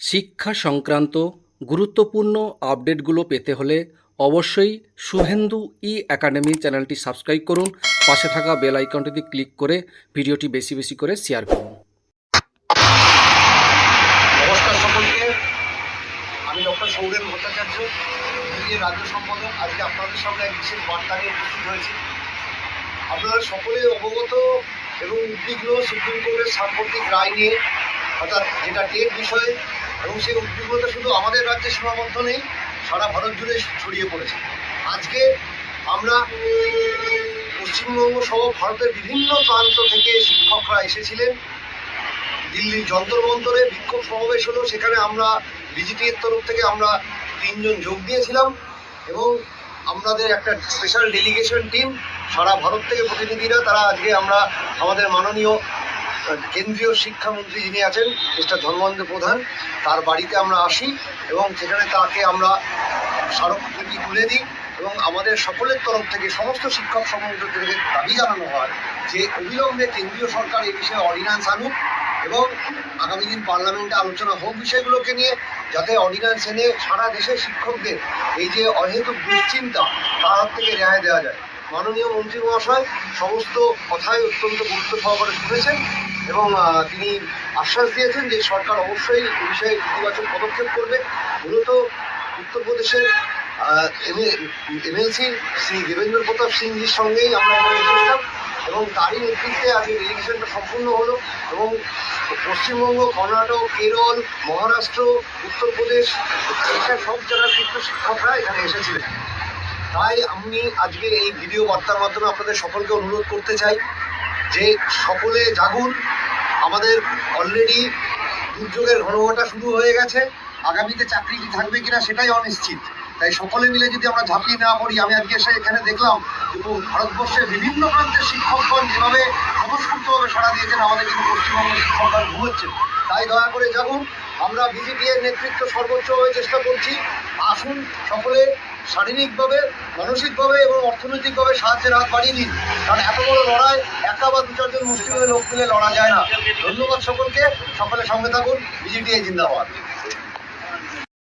শিক্ষা সংক্রান্ত গুরুত্বপূর্ণ আপডেটগুলো পেতে হলে অবশ্যই শুভেন্দু ই একাডেমি চ্যানেলটি সাবস্ক্রাইব করুন। পাশে থাকা বেল আইকনটিতে ক্লিক করে ভিডিওটি বেশি বেশি করে শেয়ার করুন। নমস্কার সকলকে। আমি ডক্টর সৌরেন ভট্টাচার্য রাজ্য সম্পাদক। আজকে আপনাদের সামনে এক বিশেষ বার্তা নিয়ে উপস্থিত হয়েছি। আপনারা সকলে অবগত এবং উদ্বিগ্ন সুপ্রিম কোর্টের সাম্প্রতিক রায় নিয়ে অর্থাৎ যেটা টেট বিষয়ে, এবং সেই উদ্বিগ্নতা শুধু আমাদের রাজ্যে সীমাবদ্ধ নেই, সারা ভারত জুড়ে ছড়িয়ে পড়েছে। আজকে আমরা পশ্চিমবঙ্গ সহ ভারতের বিভিন্ন প্রান্ত থেকে শিক্ষকরা এসেছিলেন। দিল্লির যন্তর মন্তরে বিক্ষোভ সমাবেশ হলো, সেখানে আমরা বিজেপির তরফ থেকে আমরা তিনজন যোগ দিয়েছিলাম, এবং আমাদের একটা স্পেশাল ডেলিগেশন টিম সারা ভারত থেকে প্রতিনিধিরা, তারা আজকে আমরা আমাদের মাননীয় কেন্দ্রীয় শিক্ষামন্ত্রী যিনি আছেন, মিস্টার ধর্মেন্দ্র প্রধান, তার বাড়িতে আমরা আসি এবং সেখানে তাকে আমরা স্মারকলিপি তুলে দিই এবং আমাদের সকলের তরফ থেকে সমস্ত শিক্ষক সংগঠন থেকে দাবি জানানো হয় যে অবিলম্বে কেন্দ্রীয় সরকার এই বিষয়ে অর্ডিন্যান্স আনুক এবং আগামী দিন পার্লামেন্টে আলোচনা হোক বিষয়গুলোকে নিয়ে, যাতে অর্ডিন্যান্স এনে সারা দেশের শিক্ষকদের এই যে অহেতুক দুশ্চিন্তা, তার হাত থেকে রেহাই দেওয়া যায়। মাননীয় মন্ত্রী মহাশয়, সমস্ত কথাই অত্যন্ত গুরুত্ব সহকারে শুনেছেন। এবং তিনি আশ্বাস দিয়েছেন যে সরকার অবশ্যই এ বিষয়ে ইতিবাচক পদক্ষেপ করবে। মূলত উত্তরপ্রদেশের এমএলসি শ্রী দেবেন্দ্র প্রতাপ সিংজির সঙ্গেই আমরা এখানে এসেছিলাম এবং তারই নেতৃত্বে আজকে ডেলিগেশনটা সম্পূর্ণ হলো এবং পশ্চিমবঙ্গ, কর্ণাটক, কেরল, মহারাষ্ট্র, উত্তরপ্রদেশ এসব সব জেলার কিন্তু শিক্ষকরা এখানে এসেছিলেন। তাই আমি আজকে এই ভিডিও বার্তার মাধ্যমে আপনাদের সকলকে অনুরোধ করতে চাই যে সকলে জাগুন আমাদের অলরেডি দুর্যোগের ঘনঘটা শুরু হয়ে গেছে। আগামীতে চাকরি কি থাকবে কিনা সেটাই অনিশ্চিত। তাই সকলে মিলে যদি আমরা ঝাঁপিয়ে না পড়ি, আমি আজকে এসে এখানে দেখলাম পুরো ভারতবর্ষের বিভিন্ন প্রান্তের শিক্ষকগণ যেভাবে স্বতঃস্ফূর্তভাবে সাড়া দিয়েছেন, আমাদের কিন্তু পশ্চিমবঙ্গের শিক্ষকগণ ঘুমোচ্ছেন। তাই দয়া করে জাগুন আমরা বিজেপি এর নেতৃত্ব সর্বোচ্চভাবে চেষ্টা করছি। আসুন সকলে শারীরিকভাবে, মানসিকভাবে এবং অর্থনৈতিকভাবে সাহায্যের হাত বাড়িয়ে দিন। কারণ এত বড় লড়াই, একা বা দু চারজন মুসলিমের লোক মিলে লড়া যায় না। ধন্যবাদ সকলকে। সকলে সঙ্গে থাকুন। বিজেপি জিন্দাবাদ।